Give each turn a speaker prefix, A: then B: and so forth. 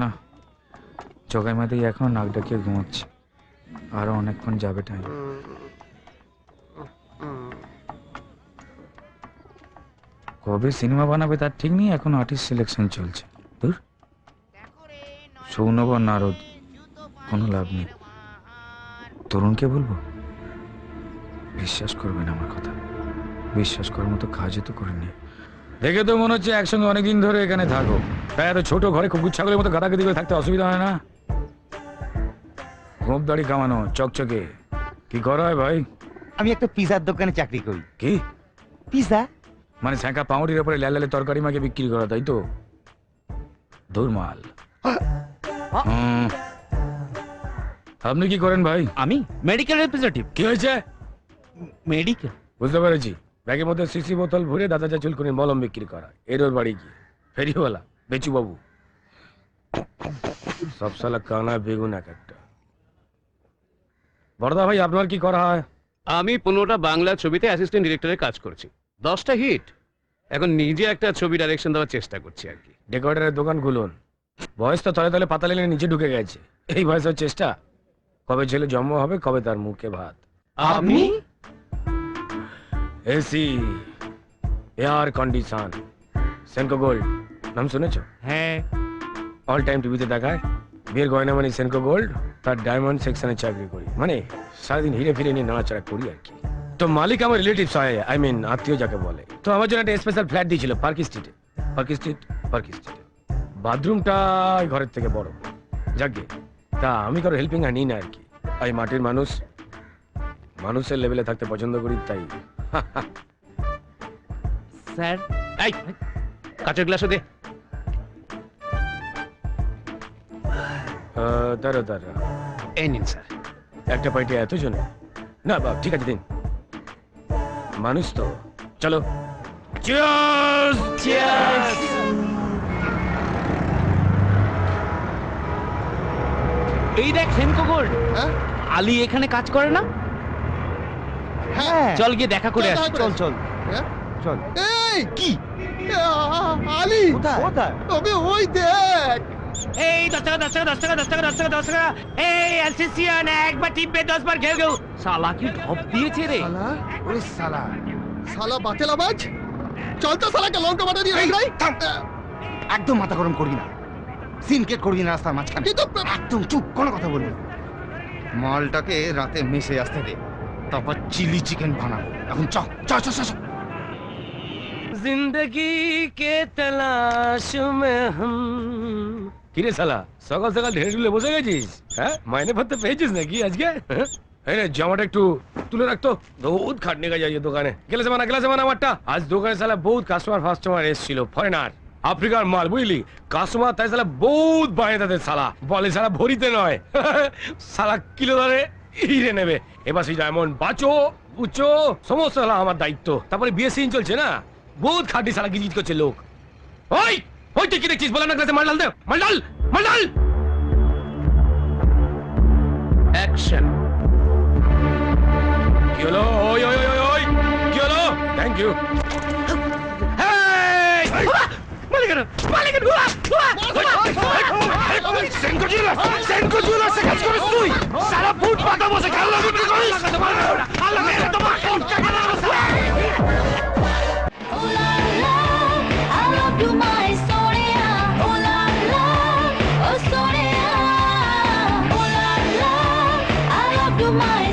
A: না মাথায় এখন নাক ডাকিয়ে ঘুমাচ্ছে। আরও অনেকক্ষণ যাবে টাইম কবে সিনেমা বানাবে তার ঠিক নেই, এখন আর্টিস্ট সিলেকশন চলছে। দূর? সৌনব নারদ, কোনো লাভ নেই। তরুণকে বলব? বিশ্বাস করবেন আমার কথা। বিশ্বাস করার মতো কাজও তো করিনি দেখে তো মনে হচ্ছে একসঙ্গে অনেকদিন ধরে এখানে থাকো। তাই এত ছোট ঘরে কুকুর ছাগলের মতো গাদাগাদি করে থাকতে অসুবিধা হয় না? ঘোপ দাড়ি কামানো চকচকে। কি করা হয় ভাই?
B: আমি একটা পিজার দোকানে চাকরি করি।
A: কি?
B: পিজা?
A: মানে ছ্যাঁকা পাউরির উপরে লাল লালে তরকারি মাকে বিক্রি করা তাই তো? ধুরমাল। আপনি কি করেন ভাই?
B: আমি? Medical representative.
A: কি হয়েছে?
B: মেডিকেল।
A: বুঝতে পেরেছি। ব্যাগের মধ্যে সিসি বোতল ভরে দাদা চা চুলকুনি মলম বিক্রি করা। এর ওর বাড়ি কি ফেরিওয়ালা বেচু বাবু সব সালা কানা বেগুন এক একটা। বড়দা ভাই আপনার কি করা হয়?
C: আমি পনেরোটা বাংলা ছবিতে অ্যাসিস্ট্যান্ট ডিরেক্টরের কাজ করছি। দশটা হিট এখন নিজে একটা ছবি ডাইরেকশন দেওয়ার চেষ্টা করছি আর কি।
A: ডেকোরেটারের দোকান খুলুন। বয়স তো তলে তলে পাতা লেগে নিচে ঢুকে গেছে। এই বয়সের চেষ্টা। কবে ছেলে জন্ম হবে কবে তার মুখে ভাত।
C: আপনি?
A: AC air condition Senco gold নাম শুনেছো?
B: হ্যাঁ।
A: অল টাইম টিভিতে দেখায় বিয়ের গয়না মানে সেনকো গোল্ড তার ডায়মন্ড সেকশনে চাকরি করি। মানে সারাদিন হিরে ফিরে নিয়ে নাড়াচাড়া করি আর কি। তো মালিক আমার রিলেটিভস হয় আই মিন আত্মীয় যাকে বলে। তো আমার জন্য একটা স্পেশাল ফ্ল্যাট দিয়েছিল পার্ক স্ট্রিটে পার্ক স্ট্রিট পার্ক স্ট্রিটে বাথরুমটা ঘরের থেকে বড়। যাকে তা আমি কারও হেল্পিং হ্যান্ড নিই না আর কি। আমি মাটির মানুষ মানুষের লেভেলে থাকতে পছন্দ করি তাই।
B: স্যার।
C: এই কাঁচের গ্লাসও দে।
A: দাঁড়া দাঁড়া
C: এই নিন স্যার।
A: একটা পার্টি এত জন? না বাবা ঠিক আছে দিন। মানুষ তো। চলো। Cheers!
B: এই দেখ সেনকো গোল্ড
D: হ্যাঁ?
B: আলী এখানে কাজ করে না?
D: হ্যাঁ।
B: চল গিয়ে দেখা করে আসি। চল চল।
D: হ্যাঁ?
B: চল।
D: এই কি? আলি।
B: কোথায়? কোথায়?
D: তবে ওই দেখ।
B: এই দশ টাকা দশ টাকা দশ টাকা দশ টাকা দশ টাকা দশ টাকা। এই অ্যালসিসিয়ান একবার টিপবে দশ বার খেয়ে গেও শালা কি ঢপ দিয়েছে রে?
D: শালা? ওরে শালা। শালা বাতেলা বাজ। চল তো শালাকে লঙ্কা বাটা দিয়ে রাই
E: একদম মাথা গরম করবি না। সিনকেট করবি না রাস্তার মাঝখানে।
D: কিন্তু
E: একদম চুপ কোনো কথা বলবি না। মালটাকে রাতে মেশে আসতে দে। তারপর চিলি চিকেন বানাবো। এখন চ চ চ চ।
C: জিন্দগি কে তলাশ মে হম।
A: কিরে শালা সকাল সকাল ঢেড়ে ঢুলে বসে গেছিস? হ্যাঁ মাইনে ভাবতে পেয়েছিস নাকি আজকে? হ্যাঁ? এই রে জামাটা একটু তুলে রাখতো বহুত খাটনি কাজ আছে দোকানে। গেলে মানা গেলে মানা আমারটা। আজ দোকানে শালা বহুত কাস্টমার ফাস্টমার এসেছিল ফরেনার আফ্রিকার মাল বুঝলি? কাস্টমার তাই শালা বহুত বাইরে তাদের শালা। বলে শালা ভরিতে নয়। শালা কিলো ধরে? হিরে নেবে এবার সেই ডায়মন্ড বাঁচো উচ্চো সমস্ত শালা আমার দায়িত্ব তারপরে বিয়ে সিন চলছে না বহুত খাটি শালা গিজিট করছে লোক ওই ওই তুই কি দেখছিস বলে না ক্লাসে মাল ডাল দে মাল ডাল
C: অ্যাকশন
A: কি হলো ওই ওই ওই ওই কি হলো থ্যাংক ইউ মালিকের মালিকের সেনকো করিস তুই! সারা ফুট পাতা বসে খেলা বিক্রি করিস!
F: My